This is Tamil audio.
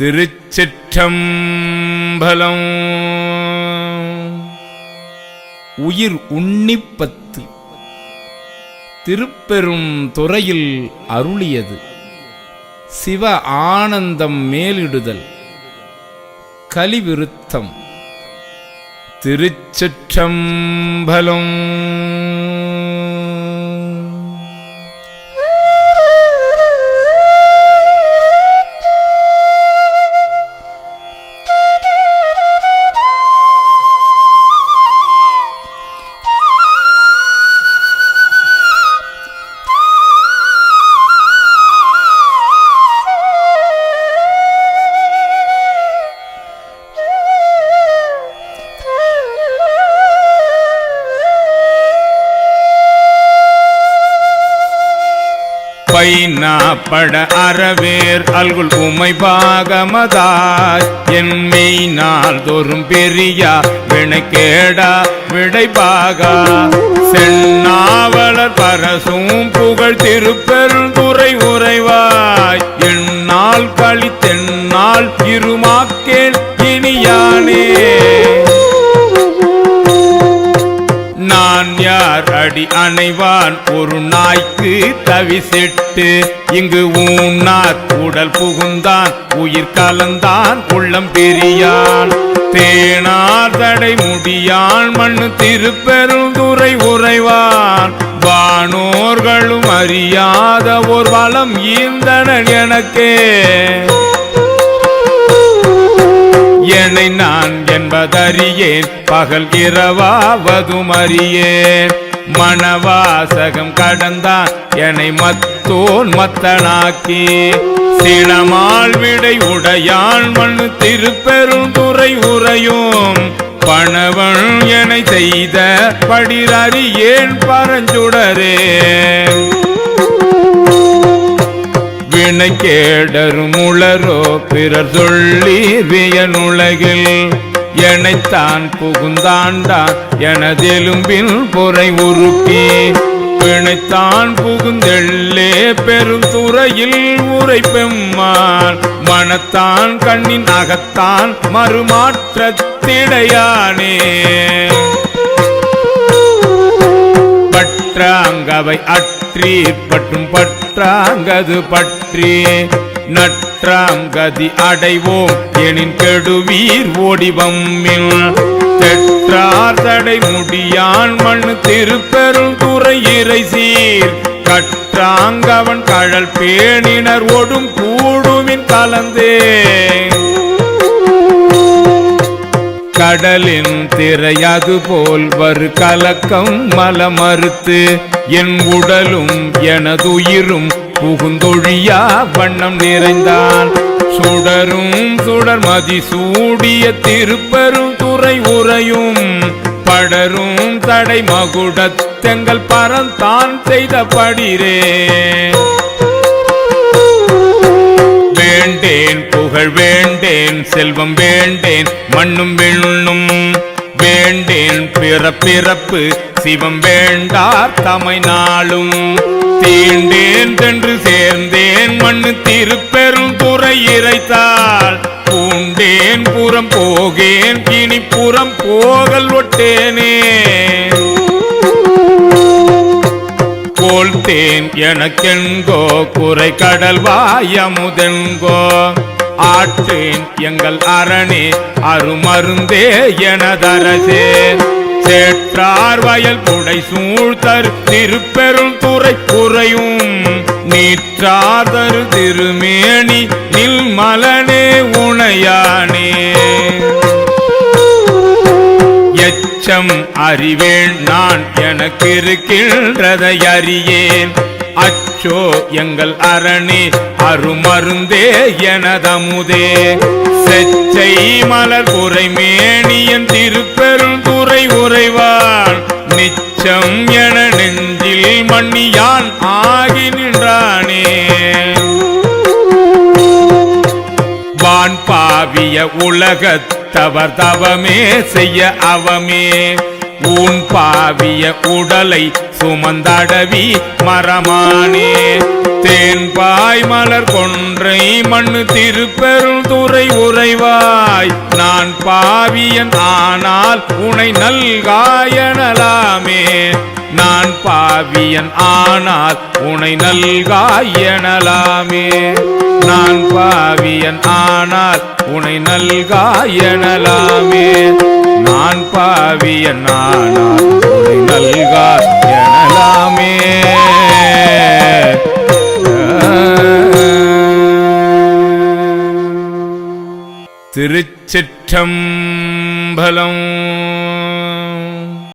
திருச்சிற்றம்பலம். உயிர் உன்னிப்பத்து திருப்பெரும் துறையில் அருளியது. சிவ ஆனந்தம் மேலிடுதல். கலிவிருத்தம். திருச்சிற்றம்பலம். பைனா பட அறவேர் அல்குல் உமை பாகமதாய் என் மெய்நாள் தோறும் பெரியா வினைக்கேடா விடைபாகா. சென்னாவலர் பரசும் புகழ் திருப்பெருந்துறை உறைவாய். என்னால் கழித்தென்னால் இருமாக்கேன் இனியானே. நான் யார்? அடி அணைவான் ஒரு நாய்க்கு தவிசெட்டு இங்கு ஊன்னார் உடல் புகுந்தான் உயிர் கலந்தான் உள்ளம் பெரியான். தேனார் தடை முடியான் மண்ணு திருப்பெருந்துரை உறைவான். வானோர்களும் அறியாத ஒரு வளம் ஈந்தனன் எனக்கே. என்பதறியேன். பகல் இரவாவதும் அறியேன். மணவாசகம் கடந்தான் என்னை மத்தோன் மத்தனாக்கி. சினமால் விடை உடையான் மண்ணு திருப்பெருந்துரை உறையும். பணவன் என செய்த படிரறி ஏன் பரஞ்சுடரே. வினை கேடரும் உளரோ பிறர் சொல்லி வியனுலகில். பிணைத்தான் புகுந்தாண்டான் எனதெலும்பின் பொறை உருக்கி. பிணைத்தான் புகுந்தெள்ளே பெரும் துறையில் உரை பெம்மான் மனத்தான் கண்ணின் அகத்தான் மறுமாற்றத்திடையானே. பற்றாங்கவை அற்றி பற்றும் பற்றாங்கது பற்றி. நற்றாங்கதி அடைவோம். எனின் கெடுவீர் ஓடிவம்மில் தெற்றார் தடை முடியான் மண் திருப்பெரும் துறையிறை சீர். கற்றாங்கவன் கழல் பேணினர் ஓடும் கூடுமின் கலந்தே. கடலின் திரையது போல் வரு கலக்கம் மலமறுத்து. என் உடலும் எனதுயிரும் புகுந்தொழியா வண்ணம் நிறைந்தான். சுடரும் சுடர் மதி சூடிய திருப்பெரும் துறை உறையும். படரும் தடை மகுடத்தங்கள் பரந்தான் செய்த படிரே. வேண்டேன் புகழ் வேண்டேன் செல்வம் வேண்டேன் மண்ணும் விண்ணும் வேண்டேன். பிறப்பிறப்பு சிவம் வேண்டார் தமை நாளும். தீண்டேன் இறைத்தாள். பூண்டேன் புறம் போகேன் இனி புறம் போகல் ஒட்டேனே. போல்தேன் எனக்கெங்கோ குறை கடல் வாயமுதெங்கோ ஆற்றேன் எங்கள் அரணே அருமருந்தே எனதரசே. சேற்றார் வயல் புடை சூழ்த்தர் திருப்பெரும் துறை குறையும் நீற்றாதரு திருமேனி நில் மலனே உணையானே எச்சம் அறிவேன் நான் எனக்கு இருக்கின்றதை அறியேன். அச்சோ எங்கள் அரணே அருமருந்தே எனதமுதே. செச்சை மலர் உரை மேனியன் திருப்பெரும் துறை உறைவான் நிச்சம் என நெஞ்சில் மண்ணியான் ஆகி நின்றானே. வான் பாவிய உலகத்தவர் தவமே செய்ய அவமே. ஊன் பாவிய உடலை சுமந்தடவி மரமானே. தேன்பாய் மலர் கொன்றை மண்ணு திருப்பெருள் துறை உறைவாய். நான் பாவியன் ஆனால் உனை நல்காயனலாமே. நான் பாவியன் ஆனால் உனை நல்காயனலாமே. நான் பாவியன் ஆனால் உனை நல்காயனலாமே. நான் பாவிய நானா உனை நல்காயனலாமே திருச்சிற்றம்பலம்